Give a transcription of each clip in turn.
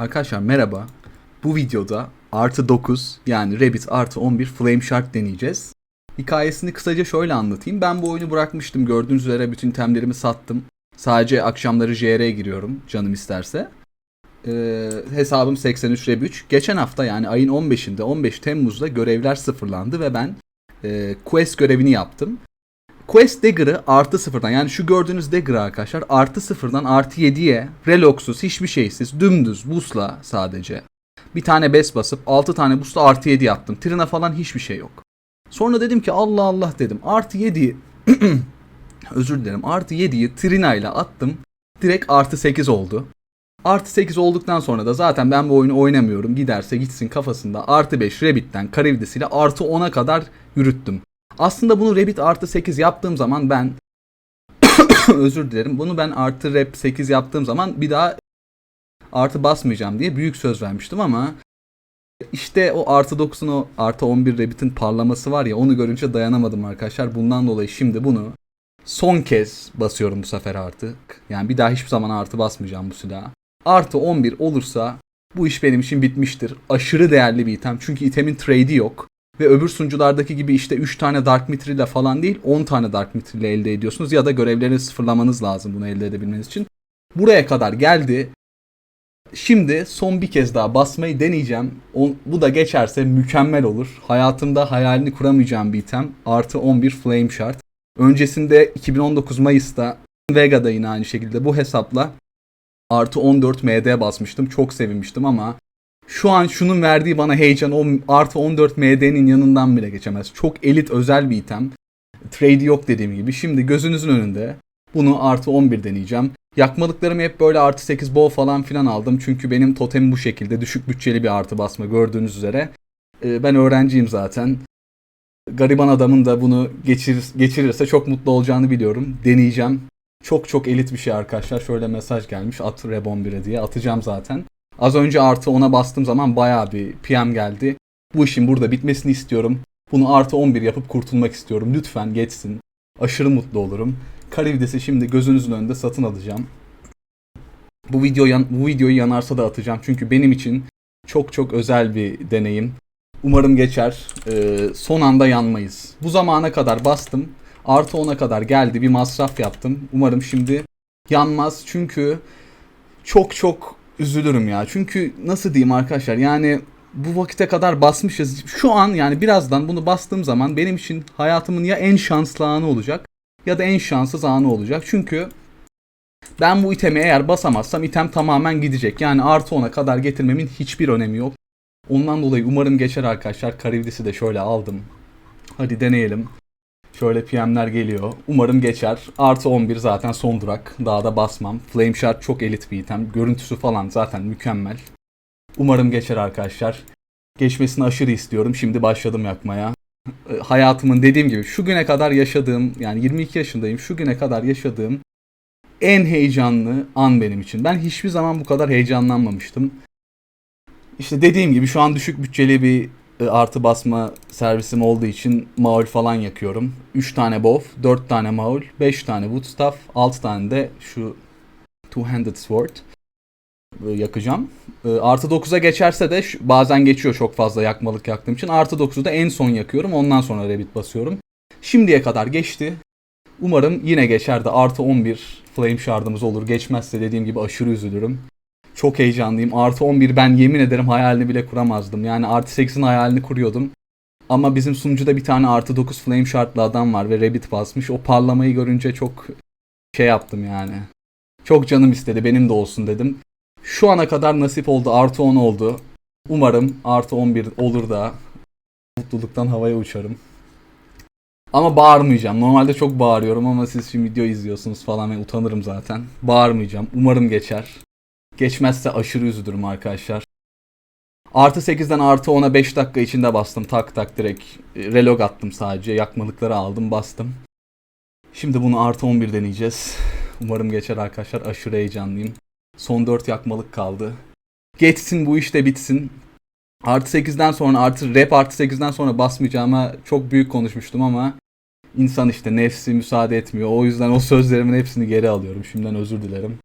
Arkadaşlar merhaba. Bu videoda artı 9 yani Rabbit artı 11 Flame Shark deneyeceğiz. Hikayesini kısaca şöyle anlatayım. Ben bu oyunu bırakmıştım. Gördüğünüz üzere bütün itemlerimi sattım. Sadece akşamları JR'ye giriyorum canım isterse. Ee, hesabım 83 Reb 3. Geçen hafta yani ayın 15'inde 15 Temmuz'da görevler sıfırlandı ve ben e, quest görevini yaptım. Quest Dagger'ı artı sıfırdan yani şu gördüğünüz Dagger'ı arkadaşlar artı sıfırdan artı 7'ye reloxsuz hiçbir şeysiz dümdüz busla sadece. Bir tane bes basıp 6 tane busla artı 7 yaptım. Trina falan hiçbir şey yok. Sonra dedim ki Allah Allah dedim artı 7'yi özür dilerim artı 7'yi Trina ile attım. Direkt artı 8 oldu. Artı 8 olduktan sonra da zaten ben bu oyunu oynamıyorum. Giderse gitsin kafasında artı 5 Rabbit'ten Karavidesi'yle artı 10'a kadar yürüttüm. Aslında bunu Rabbit artı 8 yaptığım zaman ben özür dilerim. Bunu ben artı rep 8 yaptığım zaman bir daha artı basmayacağım diye büyük söz vermiştim ama işte o artı 9'un o artı 11 Rabbit'in parlaması var ya onu görünce dayanamadım arkadaşlar. Bundan dolayı şimdi bunu son kez basıyorum bu sefer artık. Yani bir daha hiçbir zaman artı basmayacağım bu silaha. Artı 11 olursa bu iş benim için bitmiştir. Aşırı değerli bir item. Çünkü itemin trade'i yok. Ve öbür sunuculardaki gibi işte 3 tane Dark Mithril ile falan değil 10 tane Dark Mithril ile elde ediyorsunuz. Ya da görevleri sıfırlamanız lazım bunu elde edebilmeniz için. Buraya kadar geldi. Şimdi son bir kez daha basmayı deneyeceğim. O- bu da geçerse mükemmel olur. Hayatımda hayalini kuramayacağım bir item. Artı 11 Flame Shard. Öncesinde 2019 Mayıs'ta Vega'da yine aynı şekilde bu hesapla artı 14 MD basmıştım. Çok sevinmiştim ama şu an şunun verdiği bana heyecan o artı 14 MD'nin yanından bile geçemez. Çok elit özel bir item. Trade yok dediğim gibi. Şimdi gözünüzün önünde bunu artı 11 deneyeceğim. Yakmalıklarımı hep böyle artı 8 bow falan filan aldım. Çünkü benim totemim bu şekilde. Düşük bütçeli bir artı basma gördüğünüz üzere. Ee, ben öğrenciyim zaten. Gariban adamın da bunu geçirir, geçirirse çok mutlu olacağını biliyorum. Deneyeceğim. Çok çok elit bir şey arkadaşlar. Şöyle mesaj gelmiş. At Rebon 1'e diye. Atacağım zaten. Az önce artı 10'a bastığım zaman bayağı bir PM geldi. Bu işin burada bitmesini istiyorum. Bunu artı 11 yapıp kurtulmak istiyorum. Lütfen geçsin. Aşırı mutlu olurum. Karivdes'i şimdi gözünüzün önünde satın alacağım. Bu video yan, bu videoyu yanarsa da atacağım. Çünkü benim için çok çok özel bir deneyim. Umarım geçer. Ee, son anda yanmayız. Bu zamana kadar bastım. Artı 10'a kadar geldi. Bir masraf yaptım. Umarım şimdi yanmaz. Çünkü çok çok üzülürüm ya. Çünkü nasıl diyeyim arkadaşlar yani bu vakite kadar basmışız. Şu an yani birazdan bunu bastığım zaman benim için hayatımın ya en şanslı anı olacak ya da en şanssız anı olacak. Çünkü ben bu itemi eğer basamazsam item tamamen gidecek. Yani artı 10'a kadar getirmemin hiçbir önemi yok. Ondan dolayı umarım geçer arkadaşlar. Karivdisi de şöyle aldım. Hadi deneyelim. Şöyle PM'ler geliyor. Umarım geçer. Artı 11 zaten son durak. Daha da basmam. Flame Shard çok elit bir item. Görüntüsü falan zaten mükemmel. Umarım geçer arkadaşlar. Geçmesini aşırı istiyorum. Şimdi başladım yakmaya. E, Hayatımın dediğim gibi şu güne kadar yaşadığım yani 22 yaşındayım. Şu güne kadar yaşadığım en heyecanlı an benim için. Ben hiçbir zaman bu kadar heyecanlanmamıştım. İşte dediğim gibi şu an düşük bütçeli bir artı basma servisim olduğu için maul falan yakıyorum. 3 tane bow, 4 tane maul, 5 tane woodstaff, 6 tane de şu two-handed sword e, yakacağım. E, Artı 9'a geçerse de bazen geçiyor çok fazla yakmalık yaktığım için. Artı 9'u da en son yakıyorum. Ondan sonra rabbit basıyorum. Şimdiye kadar geçti. Umarım yine geçer de artı 11 flame shardımız olur. Geçmezse dediğim gibi aşırı üzülürüm. Çok heyecanlıyım. Artı 11 ben yemin ederim hayalini bile kuramazdım. Yani artı 8'in hayalini kuruyordum. Ama bizim sunucuda bir tane artı 9 flame shardlı adam var ve rabbit basmış. O parlamayı görünce çok şey yaptım yani. Çok canım istedi benim de olsun dedim. Şu ana kadar nasip oldu artı 10 oldu. Umarım artı 11 olur da mutluluktan havaya uçarım. Ama bağırmayacağım. Normalde çok bağırıyorum ama siz şimdi video izliyorsunuz falan ve utanırım zaten. Bağırmayacağım. Umarım geçer. Geçmezse aşırı üzülürüm arkadaşlar. Artı 8'den artı 10'a 5 dakika içinde bastım. Tak tak direkt e, relog attım sadece. Yakmalıkları aldım bastım. Şimdi bunu artı 11 deneyeceğiz. Umarım geçer arkadaşlar. Aşırı heyecanlıyım. Son 4 yakmalık kaldı. Geçsin bu iş de bitsin. Artı 8'den sonra artı rap artı 8'den sonra basmayacağıma çok büyük konuşmuştum ama insan işte nefsi müsaade etmiyor. O yüzden o sözlerimin hepsini geri alıyorum. Şimdiden özür dilerim.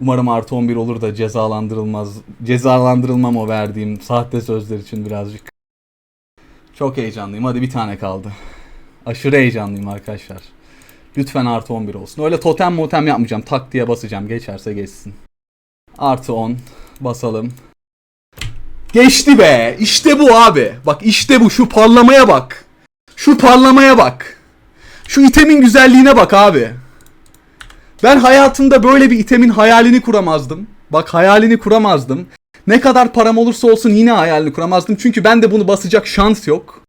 Umarım artı 11 olur da cezalandırılmaz. Cezalandırılmam o verdiğim sahte sözler için birazcık. Çok heyecanlıyım. Hadi bir tane kaldı. Aşırı heyecanlıyım arkadaşlar. Lütfen artı 11 olsun. Öyle totem motem yapmayacağım. Tak diye basacağım. Geçerse geçsin. Artı 10. Basalım. Geçti be. İşte bu abi. Bak işte bu. Şu parlamaya bak. Şu parlamaya bak. Şu itemin güzelliğine bak abi. Ben hayatımda böyle bir itemin hayalini kuramazdım. Bak hayalini kuramazdım. Ne kadar param olursa olsun yine hayalini kuramazdım. Çünkü ben de bunu basacak şans yok.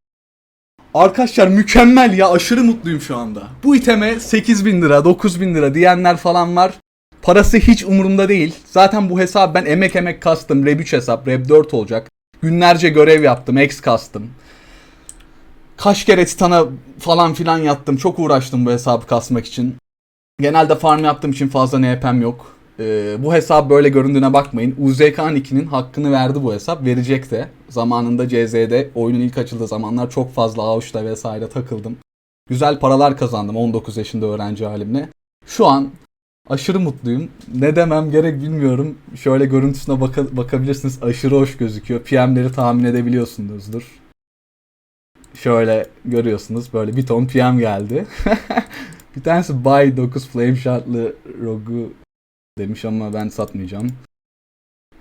Arkadaşlar mükemmel ya aşırı mutluyum şu anda. Bu iteme 8000 lira 9000 lira diyenler falan var. Parası hiç umurumda değil. Zaten bu hesap ben emek emek kastım. Rev 3 hesap, Rev 4 olacak. Günlerce görev yaptım, ex kastım. Kaç kere Titan'a falan filan yattım. Çok uğraştım bu hesabı kasmak için. Genelde farm yaptığım için fazla NP'm yok. Ee, bu hesap böyle göründüğüne bakmayın. UZK2'nin hakkını verdi bu hesap. Verecek de. Zamanında CZ'de oyunun ilk açıldığı zamanlar çok fazla Ağustos'ta vesaire takıldım. Güzel paralar kazandım 19 yaşında öğrenci halimle. Şu an aşırı mutluyum. Ne demem gerek bilmiyorum. Şöyle görüntüsüne baka- bakabilirsiniz. Aşırı hoş gözüküyor. PM'leri tahmin edebiliyorsunuzdur. Şöyle görüyorsunuz. Böyle bir ton PM geldi. bir tanesi Buy 9 Flame Shot'lı Rogue'u demiş ama ben satmayacağım.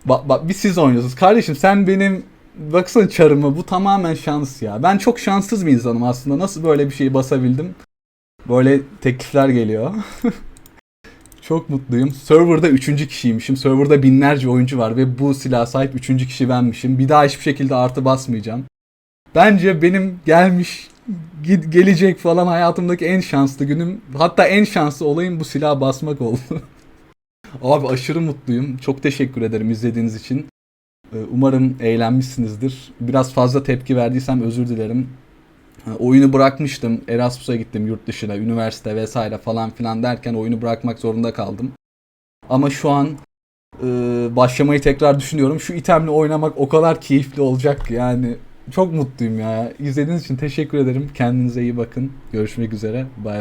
Bak bak bir siz oynuyorsunuz. Kardeşim sen benim baksana çarımı bu tamamen şans ya. Ben çok şanssız bir insanım aslında. Nasıl böyle bir şeyi basabildim? Böyle teklifler geliyor. çok mutluyum. Server'da üçüncü kişiymişim. Server'da binlerce oyuncu var ve bu silah sahip üçüncü kişi benmişim. Bir daha hiçbir şekilde artı basmayacağım. Bence benim gelmiş ge- gelecek falan hayatımdaki en şanslı günüm hatta en şanslı olayım bu silah basmak oldu. Abi aşırı mutluyum. Çok teşekkür ederim izlediğiniz için. Ee, Umarım eğlenmişsinizdir. Biraz fazla tepki verdiysem özür dilerim. Oyunu bırakmıştım. Erasmus'a gittim yurt dışına, üniversite vesaire falan filan derken oyunu bırakmak zorunda kaldım. Ama şu an e, başlamayı tekrar düşünüyorum. Şu itemle oynamak o kadar keyifli olacak yani. Çok mutluyum ya. İzlediğiniz için teşekkür ederim. Kendinize iyi bakın. Görüşmek üzere. Bay bay.